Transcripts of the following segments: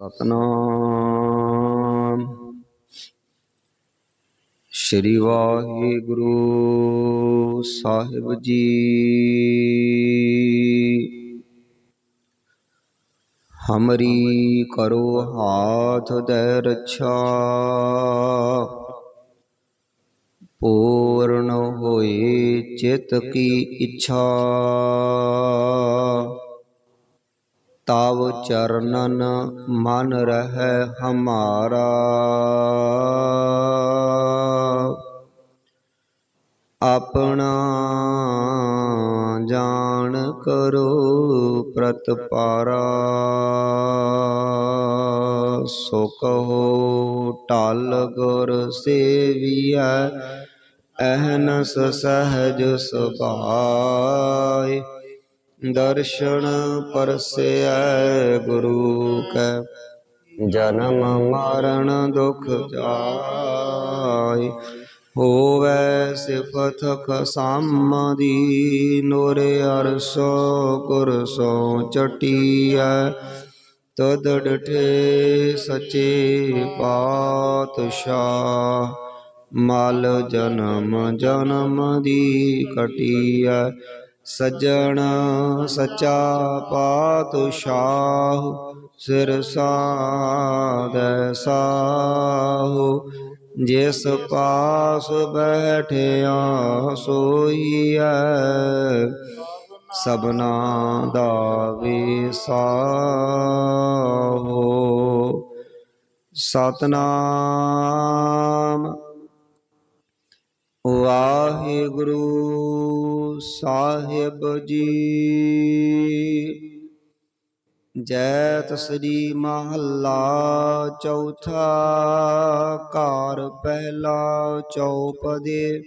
ਸਤਨਾਮ। ਸ੍ਰੀ ਵਾਹਿਗੁਰੂ ਸਾਹਿਬ ਜੀ। ਹਮਰੀ ਕਰੋ ਹਾਥ ਦੇ ਰੱਛਾ। ਪੂਰਨ ਹੋਏ ਚਿਤ ਕੀ ਇੱਛਾ। ਤਵ ਚਰਨਨ ਮਨ ਰਹਿ ਹਮਾਰਾ। ਆਪਣਾ ਜਾਣ ਕਰੋ ਪ੍ਰਤਪਾਰਾ ਸੋ ਕਹੋ ਟਲ ਗੁਰ ਸੇਵੀਐ, ਅਹਨਸ ਸਹਜ ਸੁਭਾਇ। ਦਰਸ਼ਨ ਪਰਸੈ ਗੁਰੂ ਕੈ। ਜਨਮ ਮਰਨ ਦੁਖ ਜਾਇ ਹੋਵੇ ਸਿਫਤ ਖਸਮ ਦੀ, ਨੂਰ ਅਰਸੋ ਗੁਰ ਸੋ ਚਟੀਐ। ਤਦ ਡਠੇ ਸਚੇ ਪਾਤਸ਼ਾਹ, ਮਲ ਜਨਮ ਜਨਮ ਦੀ ਕਟੀਐ ਸਜਣ ਸਚਾ ਪਾਤਸ਼ਾਹ, ਸਿਰ ਸਾਧੈ ਸਾਹੋ। ਜਿਸ ਪਾਸ ਬੈਠਿਆ ਸੋਈਐ ਸਬਨਾ ਦਾ ਵਿਸਾਹੋ ਸਤਨਾਮ ਵਾਹਿਗੁਰੂ ਸਾਹਿਬ ਜੀ। ਜੈਤ ਸ਼੍ਰੀ ਮਹੱਲਾ ਚੌਥਾ ਘਰ ਪਹਿਲਾ ਚੌਪਦੇ।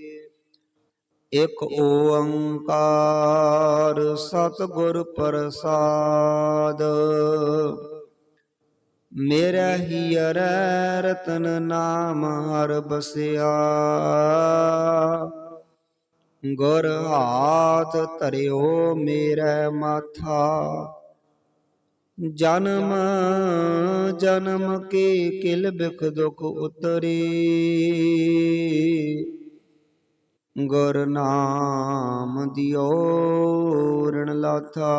ਇਕ ਓੰਕਾਰ ਸਤਿਗੁਰ ਪ੍ਰਸਾਦ। ਮੇਰਾ ਹੀ ਰਤਨ ਨਾਮ ਹਰ ਬਸਿਆ। ਗੁਰ ਹਾਥ ਧਰਿਓ ਮੇਰੇ ਮਾਥਾ। ਜਨਮ ਜਨਮ ਕੇ ਕਿਲ ਬਿਖ ਦੁਖ ਉਤਰੀ। ਗੁਰ ਨਾਮ ਦਿਓ ਰਣ ਲਾਥਾ।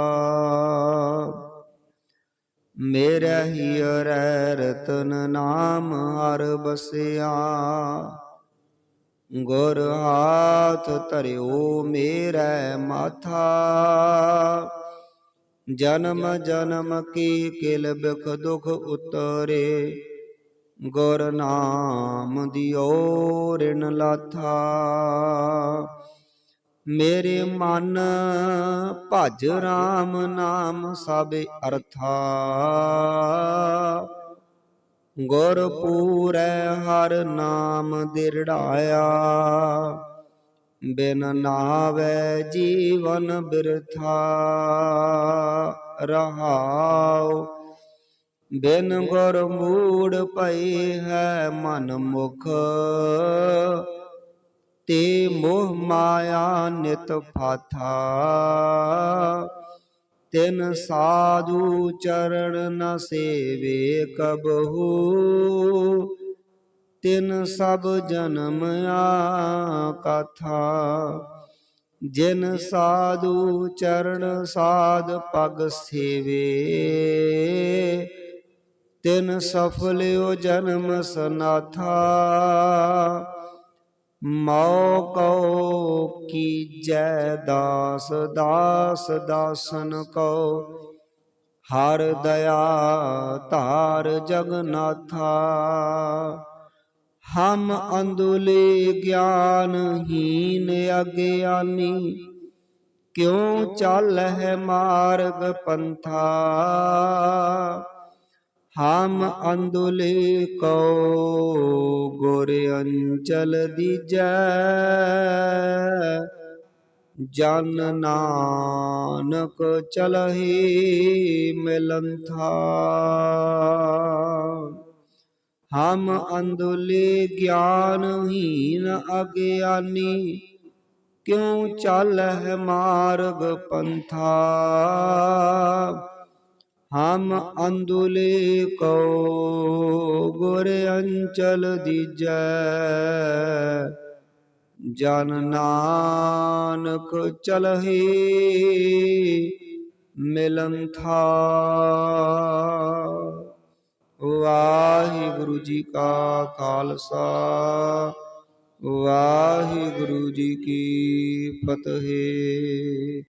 ਮੇਰਾ ਹੀ ਰਤਨ ਨਾਮ ਹਰ ਬਸਿਆ। ਗੁਰ ਹਾਥ ਧਰਿਓ ਮੇਰੇ ਮਾਥਾ। ਜਨਮ ਜਨਮ ਕੀ ਕਿਲ ਬਿਖ ਦੁਖ ਉਤਰੇ। ਗੁਰ ਨਾਮ ਦਿਓ ਰਿਣ ਲਾਥਾ। ਮੇਰੇ ਮਨ ਭਜ RAM ਨਾਮ ਸਭ ਅਰਥਾ। ਗੁਰ ਪੂਰੈ ਹਰ ਨਾਮ ਦਿਰੜਾਇਆ। ਬਿਨ ਨਾਵੇ ਜੀਵਨ ਬਿਰਥਾ ਰਹਾਉ। ਬਿਨ ਗੁਰ ਮੂੜ ਪਈ ਹੈ ਮਨ ਮੁਖ। ਤੇ ਮੋਹ ਮਾਇਆ ਨਿਤ ਫਾਥਾ। ਤਿਨ ਸਾਧੂ ਚਰਨ ਨ ਸੇਵੇ ਕਬਹੂ। ਤਿਨ ਸਭ ਜਨਮ ਆ ਕਥਾ ਜਿਨ ਸਾਧੂ ਚਰਨ ਸਾਧ ਪਗ ਸੇਵੇ। ਤਿਨ ਸਫਲਿਓ ਜਨਮ ਸਨਾਥਾ। ਮਉ ਕਉ ਕੀਜੈ ਦਾਸ ਦਾਸ ਦਾਸਨ ਕਉ ਹਰ ਦਇਆ ਧਾਰ ਜਗਨਾਥਾ। ਹਮ ਅੰਦੁਲੇ ਗਿਆਨਹੀਨ ਅਗਿਆਨੀ। ਕਿਉ ਹੈ ਮਾਰਗ ਪੰਥਾ? ਹਮ ਅੰਦੁਲੇ ਕੋ ਗੁਰ ਅੰਚਲ ਦੀਜੈ ਜਨ ਨਾਨਕ ਚਲਹੀ ਮਿਲੰਥਾ ਹਮ ਅੰਦੁਲੇ ਗਿਆਨਹੀਨ ਅਗਿਆਨੀ ਕਿਉ ਚਾਲਹਿ ਮਾਰਗ ਪੰਥਾ ਹਮ ਅੰਦੁਲੇ ਕੋ ਗੁਰ ਅੰਚਲ ਦੀਜੈ ਜਨ ਨਾਨਕ ਚਲਹੀ ਮਿਲਨ ਥਾ ਵਾਹਿਗੁਰੂ ਜੀ ਕਾ ਖਾਲਸਾ ਵਾਹਿਗੁਰੂ ਜੀ ਕੀ ਫਤਿਹ